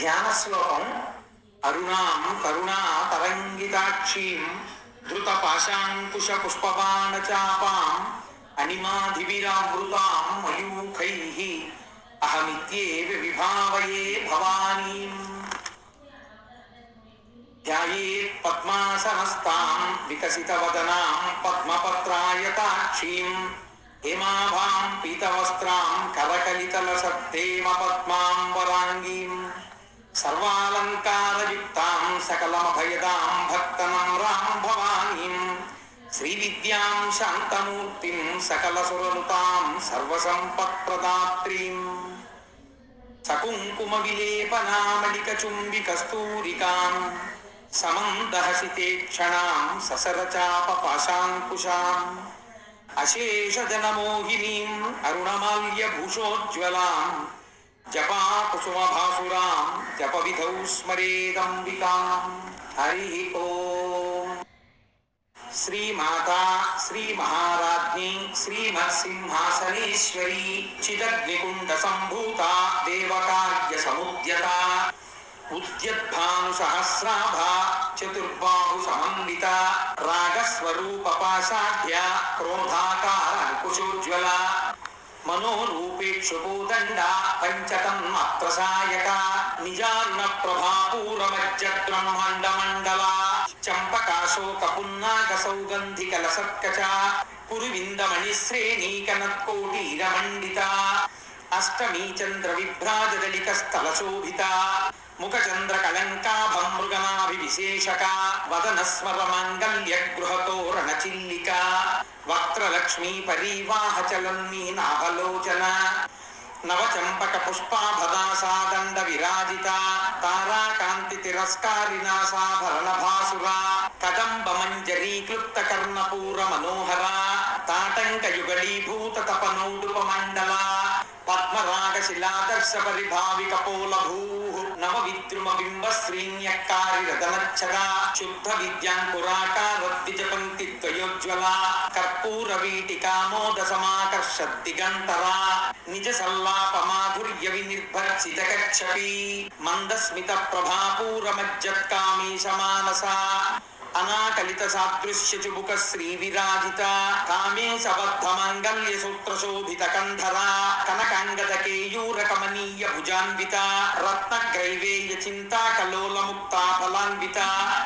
ధ్యాన శ్లోకం అరుణాం కరుణా తరంగితాక్షీం ధృత పాశాంకుశ పుష్పబాణ చాపాం అణిమాధివిరావృతాం మయూఖై అహమిత్యేవ విభావయే భవానీం ధ్యాయేత్ పద్మాసనస్తాం వికసితవదనాం పద్మపత్రాయతాక్షీం హేమాభాం పీతవస్త్రాం కరకలితలసత్తేమ పద్మాం వరాంగీం సర్వాలంకారయుక్తాం సకలమభయదాం భక్తనమ్రాం భవానీం. శ్రీవిద్యాం శాంతమూర్తిం సకలసురనుతాం సర్వసంపత్ప్రదాత్రీం. సకుంకుమ విలేపనామలిక చుంబి కస్తూరికాం సమందహసితే క్షణాం ససరచాప పాశాంకుశాం అశేష జనమోహినీం जपा कुसुमभासुरां श्री स्मरेदम्बिकाम् हरिः ॐ श्रीमाता, श्रीमहाराज्ञी, श्रीमत्सिंहासनेश्वरी, चिदग्निकुण्डसम्भूता, देवकार्यसमुद्यता, उद्यद्भानुसहस्राभा, चतुर्बाहुसमन्विता, रागस्वरूपपाशाढ्या क्रोधाकार कुशोज्ज्वला మనోరూపేక్షుభూదండ పంచతన్మాత్ర సాయక నిజారుణ ప్రభాపూరమజ్జ బ్రహ్మాండ మండల చంపకాశోక పున్నాగ సౌగంధిక లసత్కచ పురువిందమణి శ్రేణీకనత్కోటీరమండిత అష్టమీ చంద్ర విభ్రాజదలిక స్థల శోభిత ముఖ చంద్ర కళంకాభం మృగనాభి విశేషక వక్త్రలక్ష్మీ పరీవాహ నాభలోచన నవచంపక పుష్పాభదాసాదండ విరాజిత తారాకాంతి తిరస్కారిణా సాభరణ భాసురా కదంబ మంజరీ క్లుప్త కర్ణపూర మనోహర తాటంక యుగళీభూత తపనౌడుప మండల పద్మరాగ పరిభావిక పోల భూ విద్రుమబింబ శ్రీణ్యకారి రతనచ్చర శుద్ధ విద్యాంకురాకార ద్విజ పంక్తి ద్వయోజ్వల కర్పూర వీటికామోద సమాకర్ష దిగంతర నిజ సల్లాప మాధుర్య వినిర్భర్చిత కచ్చపి మందస్మిత ప్రభాపూర మజ్జత్కామీ సమానసా అనాకలిత సాదృశ్యచుబుక శ్రీ విరాజిత కామే సబద్ధ మాంగల్య సూత్ర శోభిత కంధర కనకాంగద కేయూర కమనీయ భుజాన్విత రత్న గ్రైవేయ చింతా కలోల ముక్తా ఫలాన్విత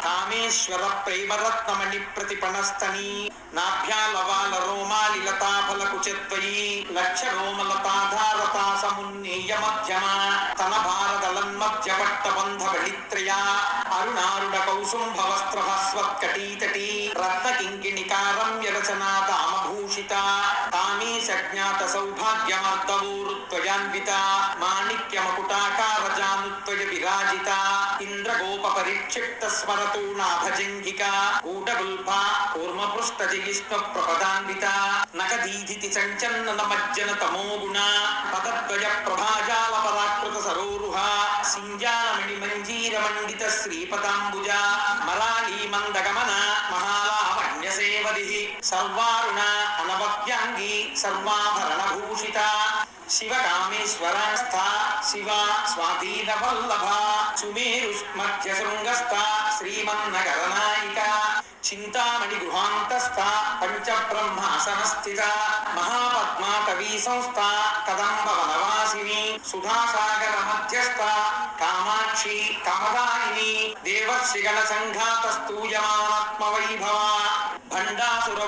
కామేశ్వర ప్రేమ రత్నమణి ప్రతిపణస్తని నాభ్యాలవాల రోమాలి లతా ఫలకుచత్వయీ లక్ష రోమలతాధారతా సమున్నేయ మధ్యమా తన భారదలన్మధ్య పట్టబంధ బళిత్రయ అరుణారుణ కౌసుంభ వస్త్ర స్వత్కటీతటీ రత్న కింకిణికారమ్య రచనా దామభూషిత కామీ జ్ఞాత సౌభాగ్యమర్దవూరుత్వయాన్విత మాణిక్య మకుటాకార జానుత్వయ విరాజిత ఇంద్రగోప పరిక్షిప్త స్మరతూ నాభజంగిక కూటగుల్ఫ కూర్మ పృష్ఠ ప్రపదాన్విత నకదీధితి సంచన్న మజ్జన తమోగుణ పదద్వయ ప్రభాజాల పరాకృత సరోరుహ సింజానమణి మంజీర మండిత శ్రీపదాంబుజ మరాళీ మందగమన మహాలావణ్యసేవది సర్వారుణ అనవద్యాంగి సర్వాభరణ భూషిత శివ కామేశ్వరాస్థ శివ స్వాధీన వల్లభ సుమేరు మధ్య శృంగస్థ శ్రీమన్నగర నాయిక చింతామణి గృహాంతస్థ పంచ బ్రహ్మాసనస్థిత మహాపద్మా కవీ సంస్థ కదంబ వనవాసిని సుధాసాగర మధ్యస్థ కామాక్షి కమదాయిని దేవర్షిగణ సంఘాత స్తూయమానాత్మ వైభవ భండాసుర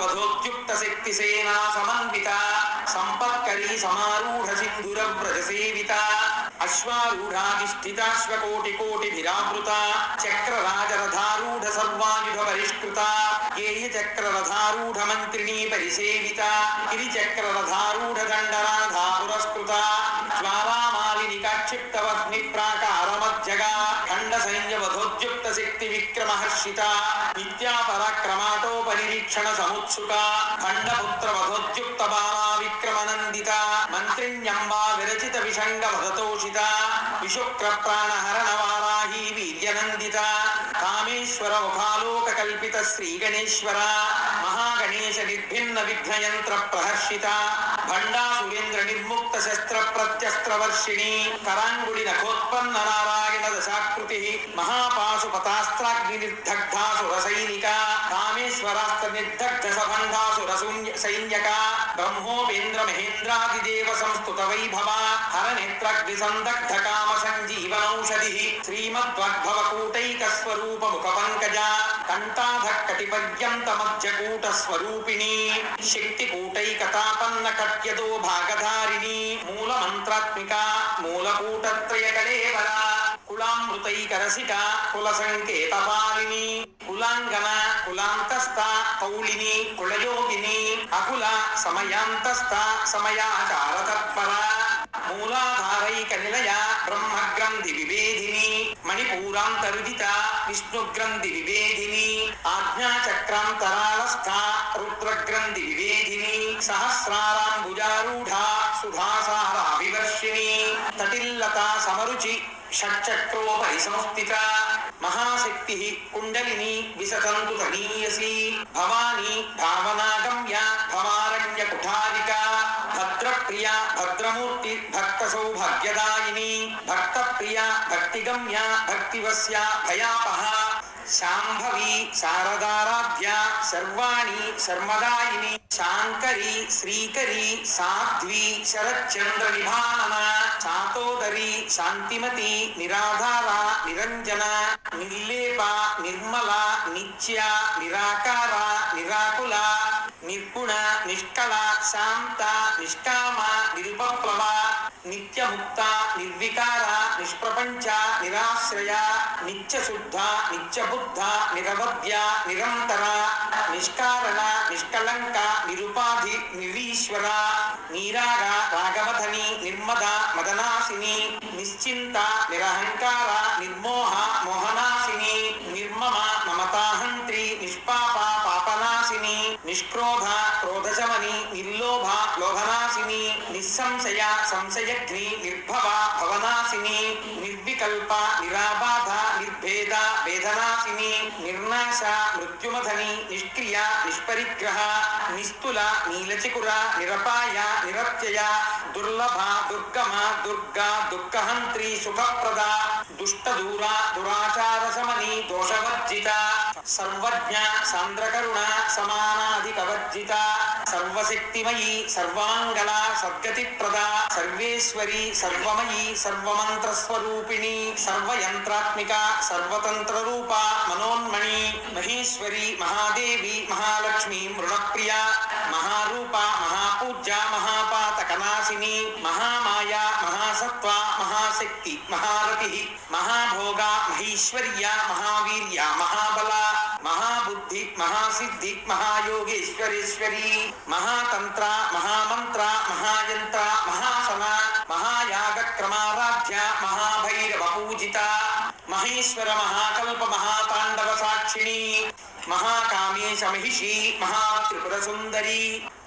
శక్తి సేనా సమన్విత సంపత్కరీ సమారూఢ సింధుర వ్రజ సేవిత అశ్వారూఢాధిష్ఠితాశ్వకోటి కోటి భిరావృత చక్రరాజరథారూఢ సర్వాయుధ పరిష్కృత ఏయ చక్రరథారూఢ మంత్రిణీ పరిసేవిత ఇది చక్రరథారూఢ దండరాధా పురస్కృత శక్తి విక్రమహర్షిత నిత్యా పరాక్రమాటో పరిరీక్షణ సముత్సుక ఖండపుత్ర వధోద్యుక్త బాలా విక్రమనందిత మంత్రిణ్యంబా విరచిత విషంగ వదతోషిత విశుక్ర ప్రాణహరణ వారాహీ వీర్యనందిత కామేశ్వర ముఖాలోక कल्पित श्री गणेश्वरा महागणेश विभिन्न विघ्न यंत्र प्रहर्षिता भंडा सुरेंद्र निर्मुक्त शस्त्र प्रत्यस्त्र वर्षिणी करांगुड़ी नखोत्पन्न नारायण दशाकृति महापाशु पतास्त्राग्नि निर्दग्धा सुरसैनिका कामेश्वरास्त्र निर्दग्ध सभंधासु सैन्य सैन्यका ब्रह्मोपेन्द्र महेन्द्रादिदेव संस्तुत वैभवा हर नेत्राग्नि संदग्ध काम संजीवनौषधि श्रीमद्वद्भवकूटैकस्वरूप मुखपङ्कजा కంఠాధ కటి పర్యంత స్వరూపిణి శక్తి కూటైకతాపన్న కట్యదో భాగధారిణి. మూల మంత్రాత్మిక మూలకూటత్రయ కళేవరా కులామృతైకరసిక కుల సంకేతపాలిని కులాంగన కులాంతస్థ పౌళిని కులయోగిని. అకుల సమయాంతస్థ సమయాచార తత్పర మూలాధారైక నిలయ బ్రహ్మగ్రంథి వివేది మణిపూరాంతరుదిత విష్ణుగ్రంథి వివేదిని ఆజ్ఞాచక్రాంతరాలస్థ రుద్రగ్రంథి వివేదిని సహస్రారాంబుజారూఢ సుధాసార వివర్షిణి తటిల్లత సమరుచి షట్చక్రోపరి సంస్థిత మహాశక్తి కుండలిని విసతంతు తనీయసి భవానీ భావనా భక్తివస్య భయాపహ శాంభవి శారదారాధ్య సర్వాణి శర్మదాయిని శాంకరి శ్రీకరి సాధ్వి శరచంద్ర నిభానన చాతోదరి శాంతిమతి నిరాధార నిరంజన నిర్లేప నిర్మల నిత్య నిరాకార నిరాకుల నిర్గుణ నిష్కళ శాంత నిష్కామ నిరుపప్లవ నిత్యముక్త నిర్వికార నిష్ప్రపంచ నిరాశ్రయ నిత్యశుద్ధ నిత్యబుద్ధ నిరవధ్య నిరంతర నిష్కారణ నిష్కలంక నిరుపాధి నిరీశ్వర నీరాగ రాగవధని నిర్మద మదనాశిని నిశ్చింత నిరహంకార నిర్మోహ మోహనాశిని నిర్మమ మమతాహంత్రి నిష్పాప పాపనాశిని నిష్క్రోధ క్రోధశమని నిర్లోభ లోభనా నిస్సంశయ సంశయగ్ని నిర్భవ భవనాశిని నిర్వికల్ప నిరాబాధ నిర్భేద వేదనాశిని నిర్నాశ మృత్యుమధని నిష్క్రియ నిష్పరిగ్రహ నిస్తుల నీలచికుర నిరపాయ నిరత్యయ దుర్లభ దుర్గమ దుర్గా దుఃఖహంత్రి సుఖప్రద దుష్టదూర దురాచార సమని దోషవర్జిత సర్వజ్ఞ సాంద్రకరుణ సమానాధికవర్జిత సర్వశక్తిమయీ సర్వాంగళ సద్గతిప్రద సర్వేశ్వరి సర్వమయీ సర్వమంత్రస్వరూపిణి సర్వయంత్రాత్మిక సర్వతంత్ర రూప మనోన్మణి మహేశ్వరి మహాదేవి మహాలక్ష్మి మృణప్రియ మహారూప మహాపూజ్య మహా మహాయోగేశ్వరేశ్వరి మహాతంత్ర మహామంత్ర మహాయంత్ర మహాసన మహాయాగక్రమారాధ్య మహాభైరవ పూజిత మహేశ్వర మహా మహాకామేశ మహిషి మహాత్రిపుర సుందరి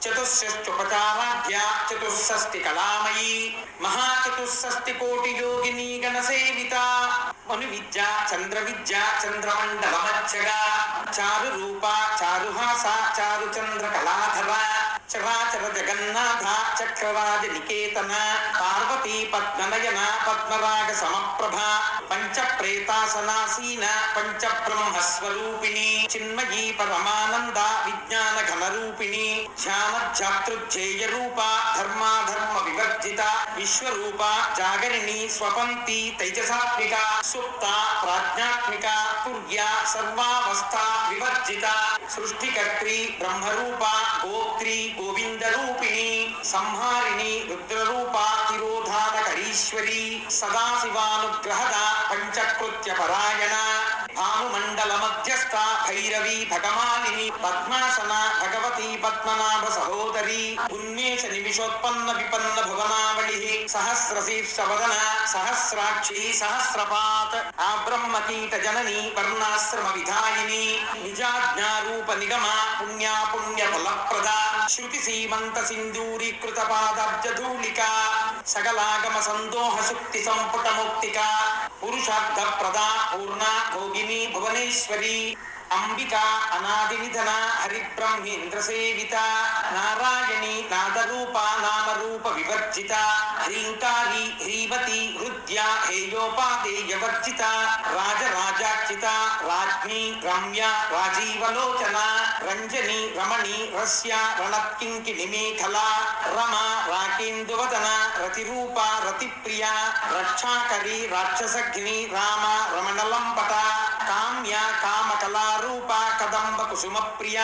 చతుష్షష్టుపచారాధ్య చతుషష్టి కళామయీ మహాచతుస్సస్తి కోటి యోగిని గణసేవిత మను విద్య చంద్ర విద్య చంద్రమండల మధ్యగా చారు రూప చారుహాస చారు చంద్ర కళాధరా చరాచర జగన్నాథ చక్రరాజ నికేతన పార్వతీ పద్మనయన పద్మరాగ సమప్రభ పంచ ప్రేతాసనాసీన పంచ బ్రహ్మస్వరూపిణి చిన్మయీ పరమానంద విజ్ఞాన ఘనరూపిణి ధ్యానధ్యాతృధ్యేయ రూప ధర్మాధర్మ వివర్జిత విశ్వరూప జాగరిణి స్వపంతి తైజసాత్మిక సుప్త ప్రాజ్ఞాత్మిక తుర్య సర్వావస్థ వివర్జిత సృష్టికర్త్రి బ్రహ్మరూప గోత్రి గోవిందరూపిణి సంహారిణి రుద్రరూప తిరోధానకరీశ్వరి సదాశివానుగ్రహద పంచకృత్య పరాయణ భానుమండల మధ్యస్థ భైరవి భగమాలిని పద్మాసన భగవతి పద్మనాభ సహోదరి ఉన్మేష నిమిషోత్పన్న విపన్న భువనావళి సహస్రశీర్ష వదన సహస్రాక్షి సహస్రపాత్ ఆ బ్రహ్మకీట జనని వర్ణాశ్రమ విధాయిని నిజాజ్ఞారూప నిగమ పుణ్యా పుణ్య ఫలప్రద శృతి సీమంత సింధూరీకృత పాదాబ్జధూళిక సకలాగమ సందోహ శుక్తి సంపుట ముక్తిక పురుషార్థ ప్రదా పూర్ణ భోగిని భువనేశ్వరి అంబిక అనాది నిధన హరిబ్రహ్మేంద్ర సేవిత నారాయణి నాదరూప నామరూప వివర్జిత హ్రీంకారి హ్రీమతి హృద్య హేయోపాదేయవర్జిత రాజరాజార్చిత రాజ్ఞి రమ్య రాజీవలోచన రంజని రమణి రస్య రణత్కింకిణి మేఖల రమ రాకేందువదన రతిరూప రతిప్రియ రక్షాకరి రాక్షసగ్ని రామ రమణలంపట కామ్య కామకళారూప కదంబ కుసుమ ప్రియ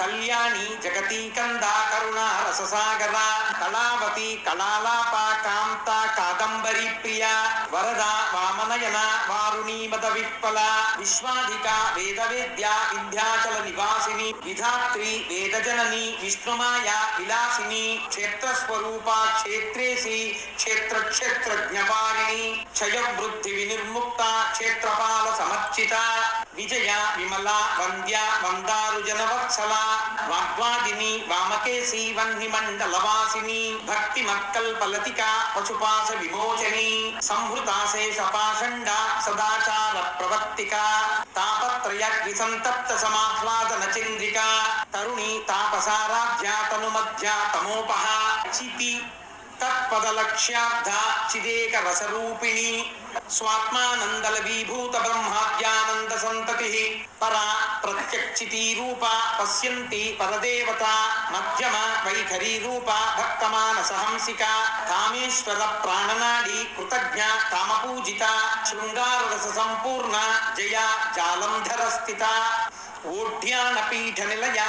కళ్యాణి జగతి కంద కరుణ రససాగర కళావతి కళాలాప కాంత కాదంబరి ప్రియ వరద వామనయన వా మద విప్పల విశ్వాధిక వేద వేద్య వింధ్యాచల నివాసిని విధాత్రి వేదజనని విష్ణుమాయ విలాసిని క్షేత్రస్వరూప క్షేత్రేసి క్షేత్ర క్షేత్రజ్ఞపారిణి క్షయ వృద్ధి వినిర్ముక్త క్షేత్రపాల సమర్చిత విజయ విమల వంద్య వందారు జనవత్సల వాగ్వాదిని వామకేశి వహ్ని మండలవాసిని భక్తి మక్కల్పలతిక పశుపాస విమోచని సంహృతాశేష పాషండ సద సదాచార ప్రవర్తిక తాపత్రయ సంతప్త సమాహ్లాదన చంద్రిక తరుణి తాపసారాధ్య తను తమోపహ చితి తత్పదలక్ష్యార్థ చిదేక రసరూపిణి స్వాత్మానందల విభూత బ్రహ్మాద్యానంద సంతతి పరా ప్రత్యక్షితీ రూప పశ్యంతి పరదేవత మధ్యమ వైఖరీ రూప భక్తమానస హంసిక కామేశ్వర ప్రాణనాడి కృతజ్ఞ కామపూజిత శృంగారరస సంపూర్ణ జయా జాలంధర స్థిత ఓఢ్యాన పీఠ నిలయ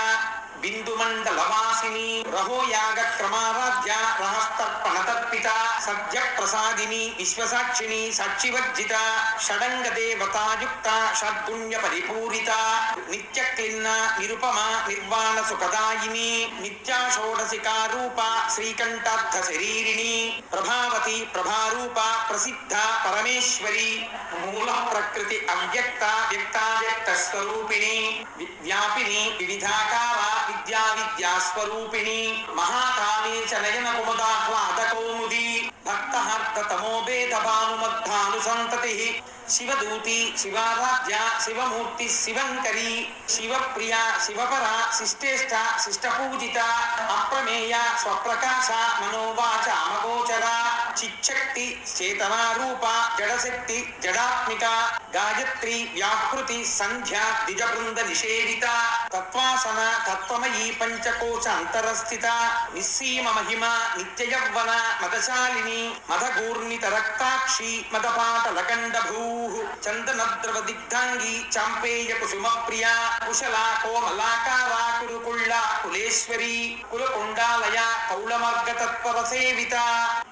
బిందుమండలవాసిని రహోయాగ క్రమారాధ్య రహస్తర్పణ తర్పిత సద్య ప్రసాదిని విశ్వసాక్షిణి సాక్షివర్జిత షడంగ దేవతాయుక్త షడ్గుణ్య పరిపూరిత నిత్య క్లిన్న నిరుపమ నిర్వాణ సుఖదాయిని నిత్యా షోడశికా రూప శ్రీకంఠార్థ శరీరిణి ప్రభావతి ప్రభారూప ప్రసిద్ధ పరమేశ్వరి మూల ప్రకృతి అవ్యక్త వ్యక్తావ్యక్త స్వరూపిణి వ్యాపిని వివిధాకార విద్యా విద్యా స్వరూపిణి మహాకామే చ నయన కుముదాహ్లాద కౌముది భక్తహర్త తమోభేద భానుమద్ధాను సంతతి శివదూతి శివారాధ్య శివమూర్తి శివంకరి శివప్రియ శివపర శిష్టేష్ట శిష్టపూజిత అప్రమేయ స్వప్రకాశ మనోవాచ అమగోచరా చిచ్చక్తి చేతనారూప జడశక్తి జడాత్మిక గాయత్రి వ్యాహృతి సంధ్య ద్విజబృంద నిషేధిత తత్వాసన తత్వమయీ పంచకోశ అంతరస్థిత నిస్సీమ మహిమ నిత్యయవ్వన మదశాలిని మదగూర్ణిత రక్తాక్షి మదపాటలకండ భూ చందనద్రవ దిగ్ధాంగి చాంపేయ కుసుమ ప్రియ కుశల కోమలాకారా కురుకుళ్ళ కులేశ్వరి కులకుండాలయ కౌళమర్గ తత్పర సేవిత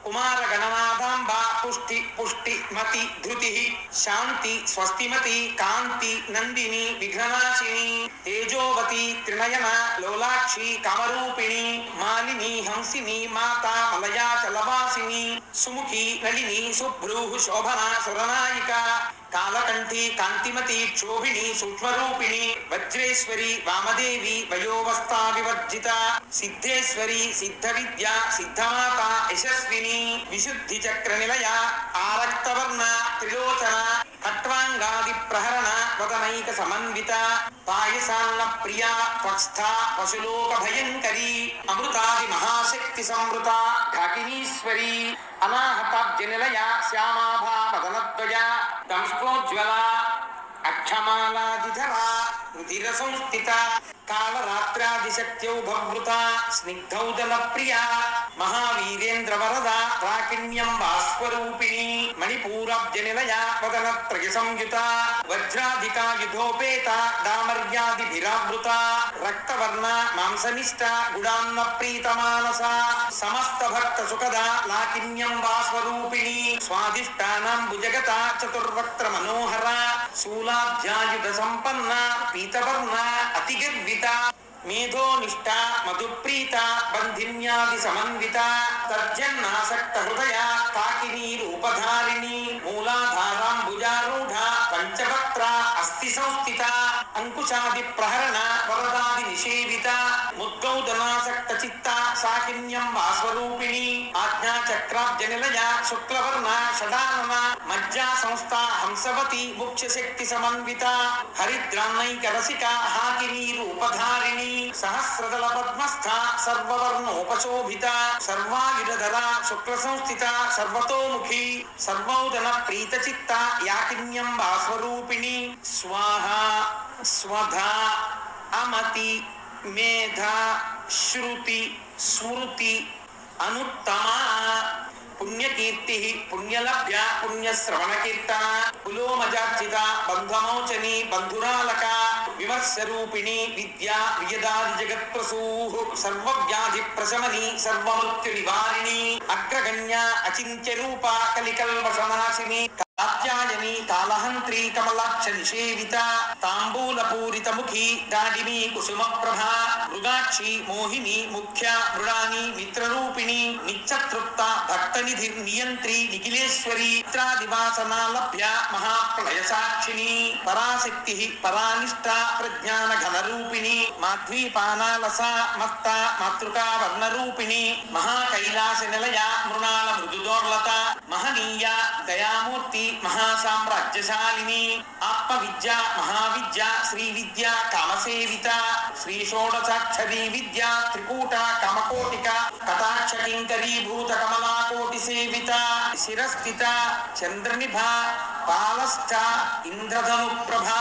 కుమార घनमादाम्बा पुष्टि पुष्टि, मति, धृति शांति स्वस्तिमति कांति नंदिनी विघ्ननाशिनी, तेजोवती, त्रिनयना, लोलाक्षी, कामरूपिणी, मालिनी, हंसिनी, माता, मलया चलवासिनी सुमुखी, नलिनी सुभ्रूः शोभना, सुरनायिका కాలకంఠి కాంతిమతి క్షోభిణి సూక్ష్మరూపిణి వజ్రేశ్వరి వామదేవి వయోవస్థా వివర్జిత సిద్ధేశ్వరి సిద్ధ విద్య సిద్ధమాత యశస్విని విశుద్ధి చక్ర నిలయ ఆరక్తవర్ణ త్రిలోచన ఖట్వాంగాది ప్రహరణ వదనైక సమన్విత పాయసాన్న ప్రియ త్వస్థ పశులోక భయంకరి అమృతాది మహాశక్తి సంవృత ఘాకినీశ్వరి అనాహతాబ్జ నిలయ శ్యామాభా మదనద్వయ దంష్ట్రోజ్వల అక్షమాలాదిధర రుధిర సంస్థిత కాళరాత్రాదిశక్త్యౌ భవృత స్నిగ్ధౌదల ప్రియా మహావీరేంద్ర వరద రాకిణ్యం భాస్వరూపిణి మణిపూరాబ్జ నిలయ వదన త్రయ సంయుత వజ్రాధికాయుధోపేత దామర్యాదిభిరావృత రక్తవర్ణ మాంసనిష్ట గుడాన్న ప్రీతమానస సమస్త భక్త సుఖద లాకిన్యం వాస్వరూపిణి స్వాదిష్టానం భుజగత చతుర్వక్త్ర మనోహర శూలాధ్యాయుధ సంపన్న పీతవర్ణ అతిగర్విత మేధో మేధోనిష్ట మధుప్రీత బంధిన్యాది సమన్విత తర్జన్నాసక్త హృదయ తాకినీ రూపధా అంకుశాది ప్రహరణ వరదాది నిషేవిత ముద్గౌదనాసక్త చిత్త సాకిన్యం వాస్వరూపిణి ఆజ్ఞా చక్రాబ్జ నిలయ శుక్లవర్ణ షడానన మజ్జా సంస్థ హంసవతి ముఖ్య శక్తి సమన్విత హరిద్రాన్నైక రసిక హాకినీ రూపధారిణి సహస్రదళ పద్మస్థ సర్వవర్ణోపశోభిత సర్వాయుధర శుక్ల సంస్థిత సర్వతోముఖి సర్వౌదన ప్రీతచిత్త యాకిన్యం వాస్వరూపిణి స్వాహ స్వా స్వధా అమతి మేధ శృతి స్మృతి అనుత్తమ పుణ్యకీర్తి పుణ్యలభ్య పుణ్యశ్రవణ కులోమజార్జిత పులోమజార్చిత బంధమోచని బంధురాలక విమర్శరూపిణి విద్యా వియదాది జగత్ప్రసూ సర్వవ్యాధి ప్రశమని సర్వమృత్యు నివారిణి అగ్రగణ్య అచింత్య రూప కలికల్వశనాశిని కాత్యాయని తాళహంత్రీ కమలాక్ష నిషేవిత తాంబూల పూరిత ముఖి దాడిని కుసుమ ప్రభ మృగాక్షి మోహిని ముఖ్య మృడాని మిత్రరూపిణి నిత్యతృప్త భక్త నిధి నియంత్రి నిఖిలేశ్వరి మిత్రాదివాసనా లభ్య మహాప్రళయ సాక్షిణి పరాశక్తి పరానిష్ట ప్రజ్ఞాన ఘనరూపిణి మాధ్వీపానాలస మత్త మాతృకా వర్ణరూపిణి మహాకైలాస నిలయ మృణాల మృదుదోర్లత మహనీయ దయామూర్తి మహాసామ్రాజ్యశాలిని ఆత్మ విద్య మహావిద్య శ్రీ విద్య కామసేవిత శ్రీ షోడసాక్షరీ విద్య త్రికూట కమకోటిక కటాక్ష కింకరీభూత కమలాకోటి సేవిత శిరస్థిత చంద్రనిభ పాలస్థ ఇంద్రధను ప్రభా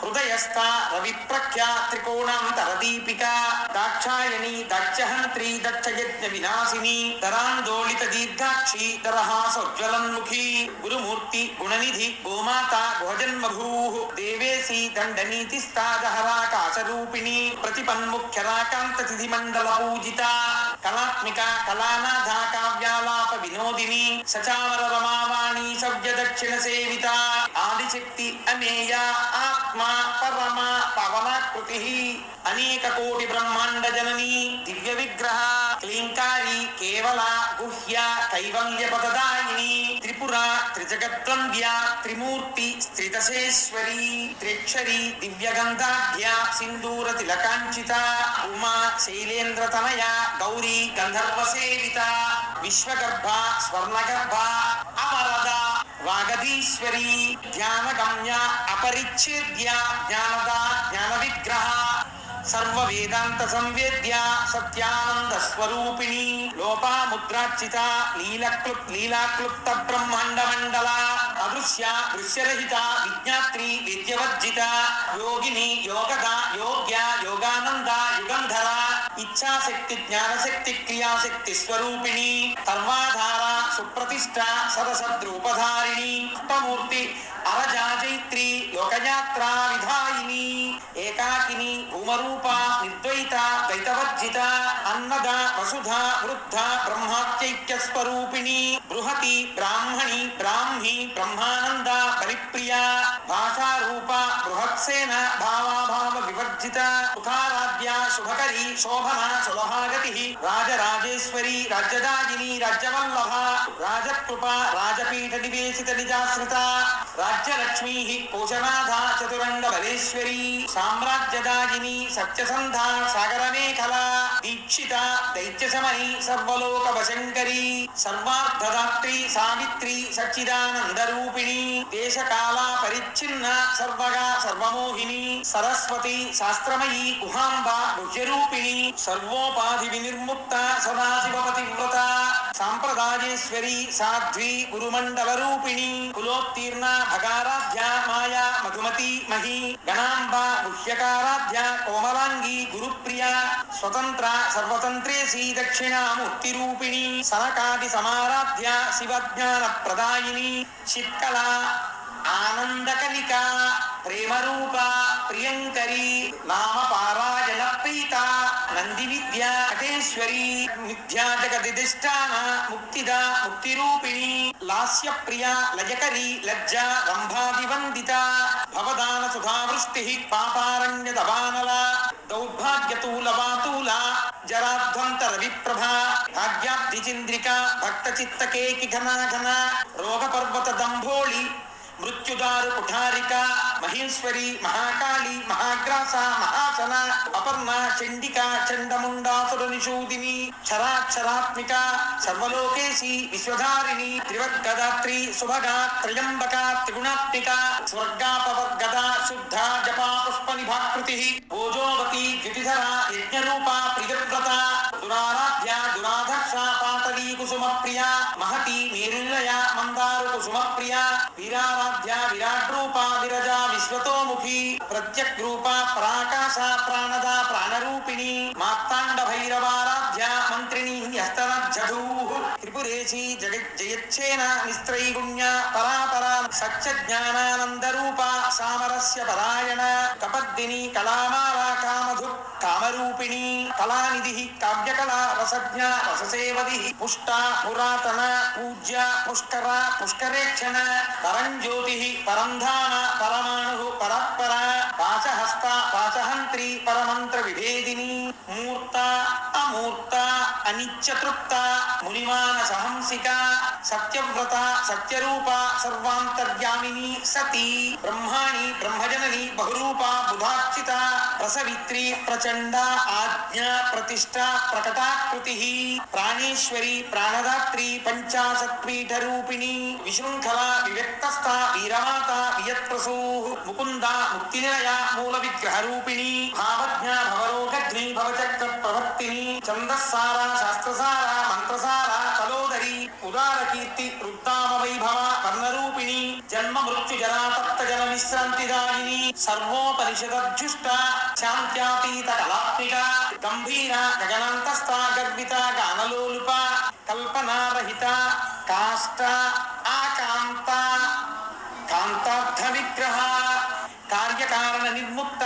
హృదయస్థ రవిప్రఖ్యా త్రికోణాంతరదీపికా దాక్షాయణి దక్షహంత్రి దక్షయజ్ఞ వినాశిని తరాందోళిత దీర్ఘాక్షి దరహాసోజ్వలన్ముఖి గురుమూర్తి గుణనిధి గోమాత గోజన్మభూ దేవేశీ దండనీతిస్తాదహరాకాశరూపిణి ప్రతిపన్ముఖ్యరాకాంతతిథి మండల పూజిత కళాత్మిక కళానాథ కావ్యాలాప వినోదిని సచామర రమావాణి సవ్య దక్షిణ సేవిత ఆదిశక్తి అమేయ ఆత్మ పరమ పవనాకృతి అనేక కోటి బ్రహ్మాండ జనని దివ్య విగ్రహ క్లీంకారి కేవల గుహ్య కైవల్య పదదాయిని త్రిపుర త్రిజగద్వంద్య త్రిమూర్తి స్థితశేశ్వరి త్రిక్షరి దివ్యగంధాఢ్య సింధూర తిలకాంచిత ఉమా శైలేంద్ర తనయ గౌరీ గంధర్వ సేవిత విశ్వగర్భ స్వర్ణగర్భ అమరదా వాగధీశ్వరీ జ్ఞానగమ్య అపరిచ్ఛేద్య జ్ఞానద జ్ఞాన విగ్రహ సర్వ వేదాంత సంవేద్య సత్యానంద స్వరూపిణి లోపాముద్రార్చిత లీలక్లుప్ నీలాక్లుప్త బ్రహ్మాండ మండల అదృశ్య దృశ్యరహిత విజ్ఞాత్రి విద్యవర్జిత యోగిని యోగద యోగ్య ఇచ్ఛాశక్తి జ్ఞానశక్తి క్రియాశక్తి స్వరూపిణి సర్వాధార సుప్రతిష్ట సరసద్రూపధారిణి అష్టమూర్తి అరజాజైత్రి లోకయాత్ర విధాయిని ఏకాకిని భూమరూప నిర్ద్వైత ద్వైతవర్జిత అన్నద వసుధ వృద్ధ బ్రహ్మాత్యైక్య స్వరూపిణి బృహతి బ్రాహ్మణి బ్రాహ్మి బ్రహ్మానంద పరిప్రియ భాషారూప బృహత్సేన భావాభావ వివర్జిత సుఖారాధ్య శుభకరి శోభన సులభాగతి రాజరాజేశ్వరి రాజ్యదాయిని రాజ్యవల్లభ రాజకృప రాజపీఠ నివేశిత నిజాశ్రిత రాజ్యలక్ష్మీ కోశనాథ చతురంగ బలేశ్వరి సామ్రాజ్యదాయిని సత్యసంధ సాగరమేఖల దీక్షిత దైత్యశమని సర్వలోక వశంకరి సర్వార్థదాత్రి సావిత్రి సచ్చిదానంద రూపిణి దేశకాల పరిచ్ఛిన్న సర్వగా సర్వమోహిని సరస్వతి శాస్త్రమయీ గుహాంబ గుహ్యరూపిణి సర్వ సర్వోపాధి వినిర్ముక్త సదాశివ పతివ్రత సాంప్రదాయేశ్వరి సాధ్వి గురుమండల రూపిణి కులోత్తీర్ణ భగారాధ్య మాయా మధుమతి మహి. గణాంబ గుహ్యకారాధ్య కోమలాంగి గురుప్రియ. స్వతంత్ర సర్వతంత్రేసి దక్షిణామూర్తి రూపిణి సనకాది సమారాధ్య శివజ్ఞాన ప్రదాయిని చిత్కళ ఆనందకనిక ప్రేమరూప ప్రియంకరి. నామ పారాయణ అటేశ్వరి నిత్యా జగదిష్టాన ముక్తిద ముక్తి రూపిణి లాస్య ప్రియ లయకరి లజ్జ రంభాది వందిత భవదాన సుధావృష్టి పాపారణ్య దవానల దౌర్భాగ్యతూల వాతూల జరాధ్వంతర విప్రభ భాగ్యాబ్ధి చంద్రిక భక్త చిత్తకేకి ఘన ఘన రోగ పర్వత దంభోళి మృత్యుదారు కుఠారిక మహేశ్వరి మహాకాళి మహాగ్రాస మహాసన అపర్ణ చండిక చండముండాసుర నిషూదిని క్షరాక్షరాత్మిక సర్వలోకేశి విశ్వధారిణి త్రివర్గదాత్రి సుభగా త్రయంబక త్రిగుణాత్మిక స్వర్గాపవర్గద శుద్ధ జపా పుష్ప నిభాకృతి భోజోవతి ద్యుతిధర యజ్ఞరూప ప్రియవ్రత దురారాధ్యా దురాధర్ష పాతవీ కుసుమ ప్రియ మహతి మేరులయ మందారు కుసుమ ప్రియ వీరారాధ్య విరాట్ రూపా విరజ విశ్వతోముఖి ప్రత్యక్ రూపా ప్రాకాశ ప్రాణద ప్రాణరూపిణి మాత్తాండ భైరవారాధ్య మంత్రిణి హస్తనజ్జధూ త్రిపురేశి జగత్ జయచ్చేన నిస్త్రైగుణ్య పరాపర సత్య జ్ఞానానంద రూప సామరస్య పరాయణ కపద్దిని కళామాల కామధు కామరూపిణి కళానిధి కావ్య सकला रसज्ञा, रससेवदिः, पुष्टा, पुरातन, पूज्य, पुष्कर, पुष्करेक्षण परं ज्योतिः परन्धान, परमाणुः, परत्पर, पाचहस्ता, पाचहन्त्री, परमन्त्रविभेदिनी, मूर्ता మూర్త అనిత్యతృప్త మునిమాన సహంసిక సత్యవ్రత సత్యరూప సర్వాంతర్యామిని సతి బ్రహ్మాణి బ్రహ్మజనని బహురూప బుధాక్షిత ప్రసవిత్రి ప్రచండ ఆజ్ఞ ప్రతిష్ట ప్రకటాకృతి ప్రాణేశ్వరి ప్రాణదాత్రి పంచాశత్పీఠ రూపిణి విశృంఖల వివ్యక్తస్థ వీరమాత వియత్ప్రసూ ముకుంద ముక్తి మూల విగ్రహ రూపిణి భావజ్ఞ భవరోగ్ని భవచక్ర ప్రవర్తిని ఛందస్సార శాస్త్రసార మంత్రసార తలోదరి ఉదార కీర్తి వృత్తామ వైభవ వర్ణరూపిణి జన్మ మృత్యు జరాతప్త జన విశ్రాంతిదాయిని సర్వోపనిషదర్జుష్ట శాంత్యాతీత కళాత్మిక గంభీర గగనాంతస్థ గర్విత గానలోలుప కల్పనారహిత కాష్ట ఆకాంత కాంతార్థ విగ్రహ కార్యకారణ నిర్ముక్త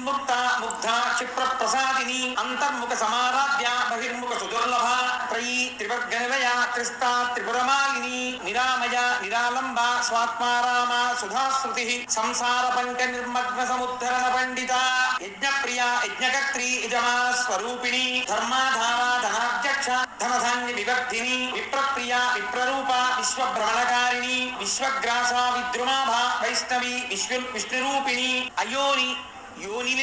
నిర్ముక్త ముగ్ధ క్షిప్ర ప్రసాదిని అంతర్ముఖ సమారాధ్య బహిర్ముఖ సుదుర్లభ త్రయీ త్రివర్గ నిలయ త్రిస్తా త్రిపురమాలిని నిరామయ నిరాలంబ స్వాత్మారామ సుధాశ్రుతి సంసార పంక నిర్మగ్న సముద్ధరణ పండిత యజ్ఞప్రియ యజ్ఞకర్త్రి యజమాన స్వరూపిణి ధర్మాధార ధనాధ్యక్ష ధనధాన్య విభక్తిని విప్రప్రియ విప్రరూప విశ్వభ్రమణకారిణి విశ్వగ్రాస విద్రుమాభ వైష్ణవి విశ్వ విష్ణురూపిణి అయోని యోని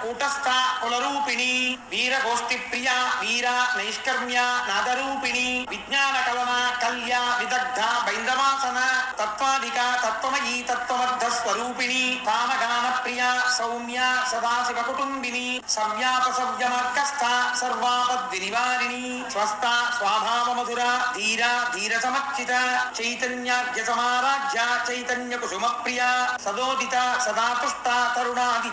కూటస్థ కులరూపిణి వీరగోష్ఠి ప్రియ వీర నైష్కర్మ్య నాదరూపిణి విజ్ఞాన కలన కల్య విదగ్ధ బైందవాసన తత్వాధిక తత్వమయీ తత్వమర్థ స్వరూపిణి కామగాన ప్రియ సౌమ్య సదాశివ కుటుంబిని సవ్యాప సవ్య మార్గస్థ సర్వాపద్ది నివారిణి స్వస్థ స్వాభావ మధుర ధీర ధీర సమర్చిత చైతన్యార్ఘ్య సమారాజ్య చైతన్య కుసుమ ప్రియ సదోదిత సదా పుష్ట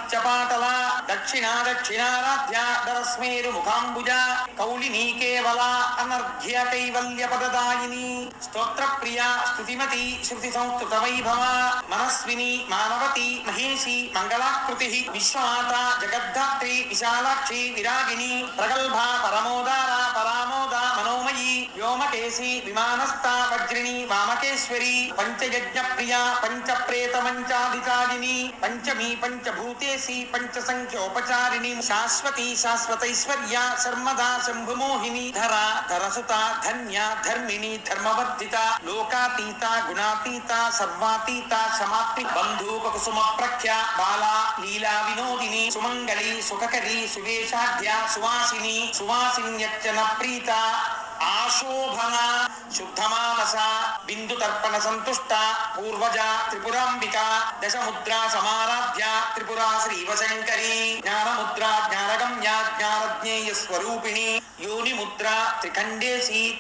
తరుణాదిత్య పాటల దక్షిణ దక్షిణారాధ్య దరస్మేరు ముఖాంబుజ కౌలినీ కేవల అనర్ఘ్య కైవల్య పదదాయిని స్తోత్ర ప్రియ స్తుతిమతి శృతి సంస్కృత వైభవ మనస్విని మానవతి మహేషి మంగళాకృతి విశ్వమాత జగద్ధాత్రి విశాలాక్షి విరాగిని ప్రగల్భ పరమోదార పరామోద మనోమయీ వ్యోమకేశి విమానస్థా వజ్రిణి వామకేశ్వరి పంచయజ్ఞ ప్రియా పంచ ప్రేత మంచాధికారిణి పంచమీ పంచభూతేసి పంచ సంఖ్యోపచారిణి శాశ్వతి శాశ్వతైశ్వర్య సర్మదా శంభుమోహిని ధర ధరసుత ధన్య ధర్మిణి ధర్మవర్ధిత లోకాతీత గుణాతీత సర్వాతీత సమాప్తి బంధూక కుసుమ ప్రఖ్య బాలా లీలా వినోదిని సుమంగళి సుఖకరి సువేషాఢ్య సువాసిని సువాసిన్యచ్చన ప్రీత. ఆశోభన శుద్ధమానస బిందు తర్పణ సంతుష్ట పూర్వజ త్రిపురాంబిక దశముద్ర సమారాధ్య త్రిపురా శ్రీవశంకరి జ్ఞానముద్ర జ్ఞానగమ్య జ్ఞానజ్ఞేయ స్వరూపిణి యోనిముద్ర ముద్ర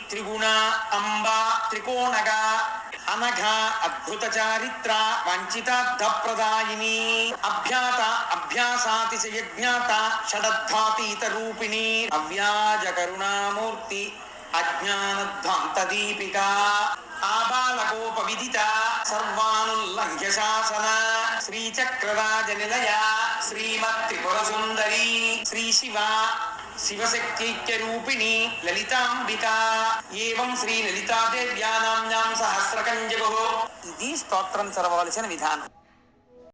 త్రిగుణ అంబ త్రికోణగ అనఘ అద్భుత చారిత్ర వంచితార్థ ప్రదాయిని అభ్యాత అభ్యాసాతిశయజ్ఞాత షడద్ధాతీత రూపిణి అవ్యాజ కరుణామూర్తి అజ్ఞానధ్వాంత దీపిక ఆబాలకోప విదిత సర్వానుల్లంఘ్య శాసన శ్రీచక్రరాజ నిలయ శ్రీమత్ త్రిపుర సుందరి శ్రీ శివ శివశక్తైక్యరూపిణి లలితాంబిక ఏం శ్రీ లలితాదేవ్యా నామ్యాం సహస్రకంజగు. ఇది స్తోత్రం చదవవలసిన విధానం.